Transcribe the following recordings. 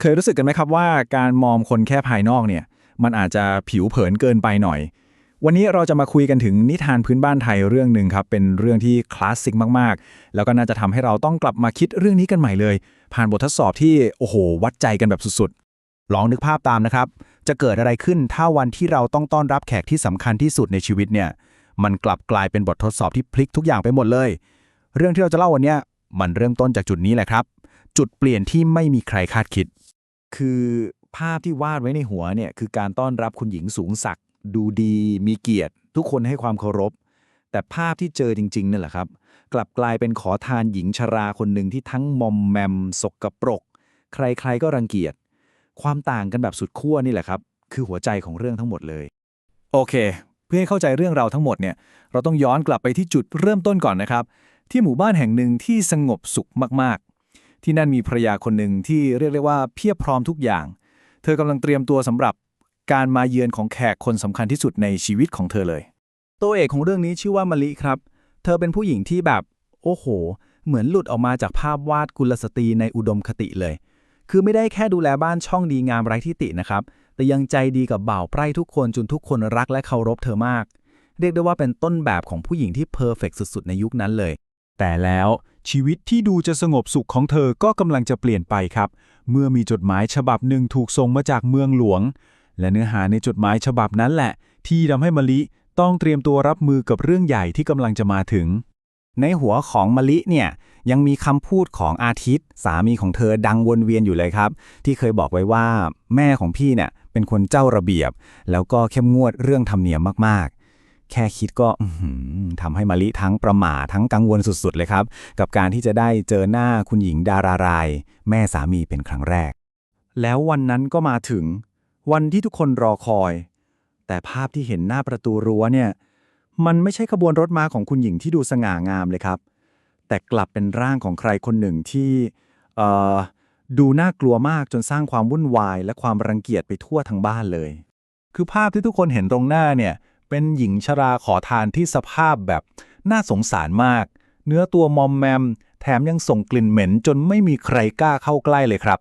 เคยรู้สึกกันไหมครับว่าการมองคนแค่ภายนอกเนี่ย มันอาจจะผิวเผินเกินไปหน่อย วันนี้เราจะมาคุยกันถึงนิทานพื้นบ้านไทยเรื่องหนึ่งครับ เป็นเรื่องที่คลาสสิกมากๆ แล้วก็น่าจะทำให้เราต้องกลับมาคิดเรื่องนี้กันใหม่เลย ผ่านบททดสอบที่โอ้โห วัดใจกันแบบสุดลองนึกภาพตามนะครับ จะเกิดอะไรขึ้นถ้าวันที่เราต้องต้อนรับแขกที่สำคัญที่สุดในชีวิตเนี่ย มันกลับกลายเป็นบททดสอบที่พลิกทุกอย่างไปหมดเลย เรื่องที่เราจะเล่าวันนี้มันเริ่มต้นจากจุดนี้แหละครับ จุดเปลี่ยนที่ไม่มีใครคาดคิด คือภาพที่วาดไว้ในหัวเนี่ยคือการต้อนรับคุณหญิงสูงศักดิ์ดูดีมีเกียรติ ทุกคนให้ความเคารพ แต่ภาพที่เจอจริงๆนั่นแหละครับ กลับกลายเป็นขอทานหญิงชราคนหนึ่งที่ทั้งมอมแมม สกปรก ใครๆก็รังเกียจ ความต่างกันแบบสุดขั้วนี่แหละครับ คือหัวใจของเรื่องทั้งหมดเลย โอเค เพื่อให้เข้าใจเรื่องราวทั้งหมดเนี่ยเราต้องย้อนกลับไปที่จุดเริ่มต้นก่อนนะครับ ที่หมู่บ้านแห่งหนึ่งที่สงบสุขมากๆ ที่นั่นมีภรรยาคนหนึ่งที่เรียกได้ว่าเพียบพร้อมทุกอย่าง เธอกำลังเตรียมตัวสำหรับการมาเยือนของแขกคนสำคัญที่สุดในชีวิตของเธอเลย ตัวเอกของเรื่องนี้ชื่อว่ามะลิครับ เธอเป็นผู้หญิงที่แบบ โอ้โห เหมือนหลุดออกมาจากภาพวาดกุลสตรีในอุดมคติเลย คือไม่ได้แค่ดูแลบ้านช่องดีงามไร้ที่ตินะครับ แต่ยังใจดีกับบ่าวไพร่ทุกคนจนทุกคนรักและเคารพเธอมาก เรียกได้ว่าเป็นต้นแบบของผู้หญิงที่เพอร์เฟกสุดๆในยุคนั้นเลย แต่แล้วชีวิตที่ดูจะสงบสุขของเธอก็กำลังจะเปลี่ยนไปครับ เมื่อมีจดหมายฉบับหนึ่งถูกส่งมาจากเมืองหลวง และเนื้อหาในจดหมายฉบับนั้นแหละ ที่ทำให้มะลิต้องเตรียมตัวรับมือกับเรื่องใหญ่ที่กำลังจะมาถึง ในหัวของมะลิเนี่ยยังมีคำพูดของอาทิตย์ สามีของเธอดังวนเวียนอยู่เลยครับ ที่เคยบอกไว้ว่า แม่ของพี่เนี่ยเป็นคนเจ้าระเบียบ แล้วก็เข้มงวดเรื่องธรรมเนียมมากๆ แค่คิดก็ทำให้มะลิทั้งประหม่าทั้งกังวลสุดๆเลยครับ กับการที่จะได้เจอหน้าคุณหญิงดาราราย แม่สามีเป็นครั้งแรก แล้ววันนั้นก็มาถึง วันที่ทุกคนรอคอย แต่ภาพที่เห็นหน้าประตูรั้วเนี่ยมันไม่ใช่ขบวนรถม้าของคุณหญิงที่ดูสง่างามเลยครับ แต่กลับเป็นร่างของใครคนหนึ่งที่เออดูน่ากลัวมากจนสร้างความวุ่นวาย และความรังเกียจไปทั่วทั้งบ้านเลย คือภาพที่ทุกคนเห็นตรงหน้าเนี่ย เป็นหญิงชราขอทานที่สภาพแบบน่าสงสารมาก เนื้อตัวมอมแมม แถมยังส่งกลิ่นเหม็นจนไม่มีใครกล้าเข้าใกล้เลยครับ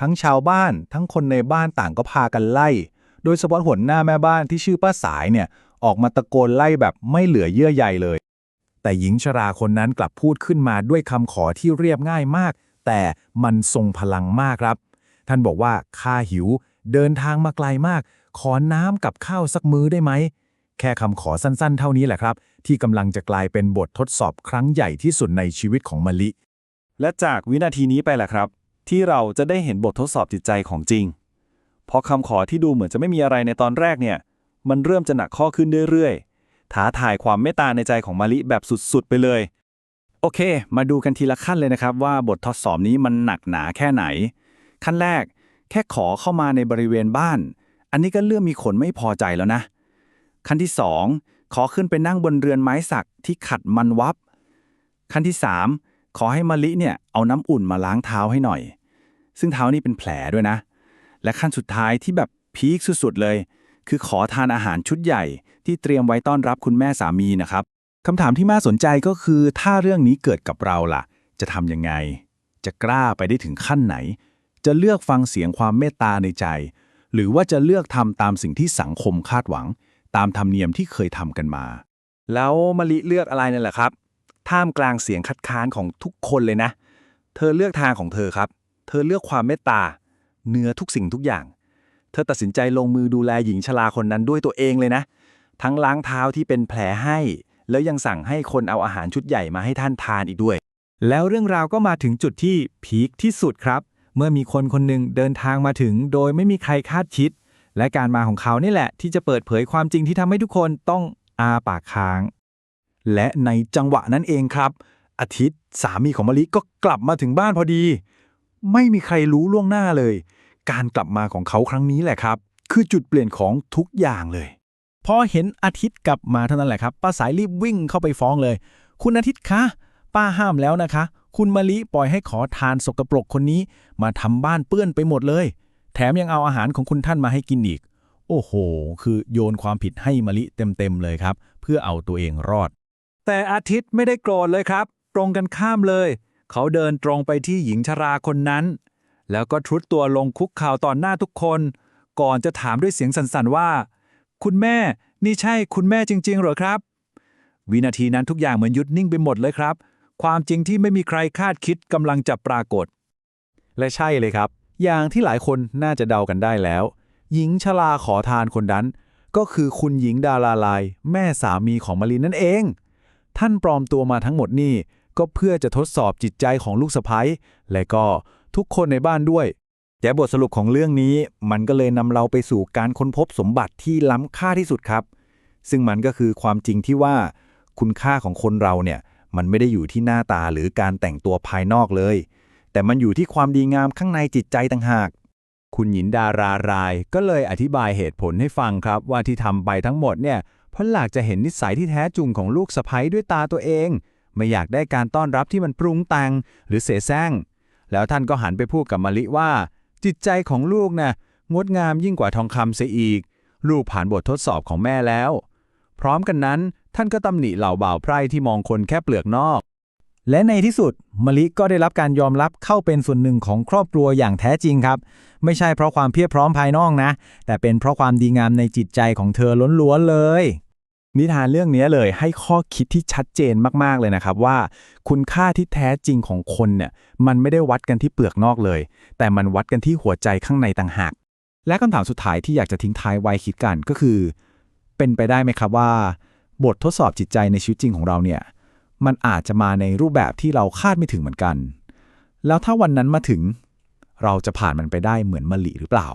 ทั้งชาวบ้านทั้งคนในบ้านต่างก็พากันไล่ โดยเฉพาะหัวหน้าแม่บ้านที่ชื่อป้าสายเนี่ยออกมาตะโกนไล่แบบไม่เหลือเยื่อใยเลย แต่หญิงชราคนนั้นกลับพูดขึ้นมาด้วยคำขอที่เรียบง่ายมาก แต่มันทรงพลังมากครับ ท่านบอกว่าข้าหิว เดินทางมาไกลมาก ขอน้ำกับข้าวสักมื้อได้ไหม แค่คำขอสั้นๆ เท่านี้แหละครับ ที่กำลังจะกลายเป็นบททดสอบครั้งใหญ่ที่สุดในชีวิตของมะลิ และจากวินาทีนี้ไปแหละครับ ที่เราจะได้เห็นบททดสอบจิตใจของจริง เพราะคำขอที่ดูเหมือนจะไม่มีอะไรในตอนแรกเนี่ย มันเริ่มจะหนักข้อขึ้นเรื่อยๆ ท้าทายความเมตตาในใจของมะลิแบบสุดๆ ไปเลย โอเค มาดูกันทีละขั้นเลยนะครับ ว่าบททดสอบนี้มันหนักหนาแค่ไหน ขั้นแรก แค่ขอเข้ามาในบริเวณบ้าน อันนี้ก็เริ่มมีคนไม่พอใจแล้วนะ ขั้นที่สองขอขึ้นไปนั่งบนเรือนไม้สักที่ขัดมันวับ ขั้นที่สามขอให้มะลิเนี่ยเอาน้ำอุ่นมาล้างเท้าให้หน่อย ซึ่งเท้านี่เป็นแผลด้วยนะ และขั้นสุดท้ายที่แบบพีคสุดๆเลย คือขอทานอาหารชุดใหญ่ที่เตรียมไว้ต้อนรับคุณแม่สามีนะครับคำถามที่น่าสนใจก็คือถ้าเรื่องนี้เกิดกับเราล่ะ จะทำยังไง จะกล้าไปได้ถึงขั้นไหน จะเลือกฟังเสียงความเมตตาในใจ หรือว่าจะเลือกทำตามสิ่งที่สังคมคาดหวัง ตามธรรมเนียมที่เคยทำกันมา แล้วมะลิเลือกอะไรนั่นแหละครับ ท่ามกลางเสียงคัดค้านของทุกคนเลยนะ เธอเลือกทางของเธอครับ เธอเลือกความเมตตาเนื้อทุกสิ่งทุกอย่าง เธอตัดสินใจลงมือดูแลหญิงชราคนนั้นด้วยตัวเองเลยนะ ทั้งล้างเท้าที่เป็นแผลให้ แล้วยังสั่งให้คนเอาอาหารชุดใหญ่มาให้ท่านทานอีกด้วย แล้วเรื่องราวก็มาถึงจุดที่พีคที่สุดครับ เมื่อมีคนคนหนึ่งเดินทางมาถึงโดยไม่มีใครคาดคิด และการมาของเขานี่แหละ ที่จะเปิดเผยความจริงที่ทำให้ทุกคนต้องอาปากค้าง และในจังหวะนั้นเองครับ อาทิตย์สามีของมะลิก็กลับมาถึงบ้านพอดี ไม่มีใครรู้ล่วงหน้าเลย การกลับมาของเขาครั้งนี้แหละครับ คือจุดเปลี่ยนของทุกอย่างเลยพอเห็นอาทิตย์กลับมาเท่านั้นแหละครับป้าสายรีบวิ่งเข้าไปฟ้องเลย คุณอาทิตย์คะป้าห้ามแล้วนะคะ คุณมะลิปล่อยให้ขอทานสกปรกคนนี้ มาทำบ้านเปื้อนไปหมดเลย แถมยังเอาอาหารของคุณท่านมาให้กินอีก โอ้โห คือโยนความผิดให้มะลิเต็มๆเลยครับ เพื่อเอาตัวเองรอด แต่อาทิตย์ไม่ได้โกรธเลยครับ ตรงกันข้ามเลย เขาเดินตรงไปที่หญิงชราคนนั้น แล้วก็ทรุดตัวลงคุกเข่าต่อหน้าทุกคน ก่อนจะถามด้วยเสียงสั่นๆว่า คุณแม่ นี่ใช่คุณแม่จริง ๆ เหรอครับ วินาทีนั้นทุกอย่างเหมือนหยุดนิ่งไปหมดเลยครับ ความจริงที่ไม่มีใครคาดคิดกำลังจะปรากฏ และใช่เลยครับ อย่างที่หลายคนน่าจะเดากันได้แล้ว หญิงชราขอทานคนนั้น ก็คือคุณหญิงดาราลาย แม่สามีของมารีนั่นเอง ท่านปลอมตัวมาทั้งหมดนี่ก็เพื่อจะทดสอบจิตใจของลูกสะใภ้และก็ทุกคนในบ้านด้วย แต่บทสรุปของเรื่องนี้มันก็เลยนำเราไปสู่การค้นพบสมบัติที่ล้ำค่าที่สุดครับ ซึ่งมันก็คือความจริงที่ว่า คุณค่าของคนเราเนี่ยมันไม่ได้อยู่ที่หน้าตาหรือการแต่งตัวภายนอกเลย แต่มันอยู่ที่ความดีงามข้างในจิตใจต่างหาก คุณหญินดารารายก็เลยอธิบายเหตุผลให้ฟังครับ ว่าที่ทำไปทั้งหมดเนี่ยเพราะอยากจะเห็นนิสัยที่แท้จริงของลูกสะใภ้ด้วยตาตัวเอง ไม่อยากได้การต้อนรับที่มันปรุงแต่งหรือเสแสร้งแล้วท่านก็หันไปพูดกับมะลิว่า จิตใจของลูกนะ่ะงดงามยิ่งกว่าทองคำเสียอีก ลูกผ่านบททดสอบของแม่แล้ว พร้อมกันนั้นท่านก็ตำหนิเหล่าบ่าวไพร่ที่มองคนแค่เปลือกนอก และในที่สุดมะลิก็ได้รับการยอมรับเข้าเป็นส่วนหนึ่งของครอบครัวอย่างแท้จริงครับ ไม่ใช่เพราะความเพียรพร้อมภายนอกนะ แต่เป็นเพราะความดีงามในจิตใจของเธอล้วนๆเลย นิทานเรื่องนี้เลยให้ข้อคิดที่ชัดเจนมากๆเลยนะครับว่า คุณค่าที่แท้จริงของคนเนี่ยมันไม่ได้วัดกันที่เปลือกนอกเลย แต่มันวัดกันที่หัวใจข้างในต่างหาก และคำถามสุดท้ายที่อยากจะทิ้งท้ายไว้คิดกันก็คือ เป็นไปได้ไหมครับว่า บททดสอบจิตใจในชีวิตจริงของเราเนี่ย มันอาจจะมาในรูปแบบที่เราคาดไม่ถึงเหมือนกัน แล้วถ้าวันนั้นมาถึง เราจะผ่านมันไปได้เหมือนมะลิหรือเปล่า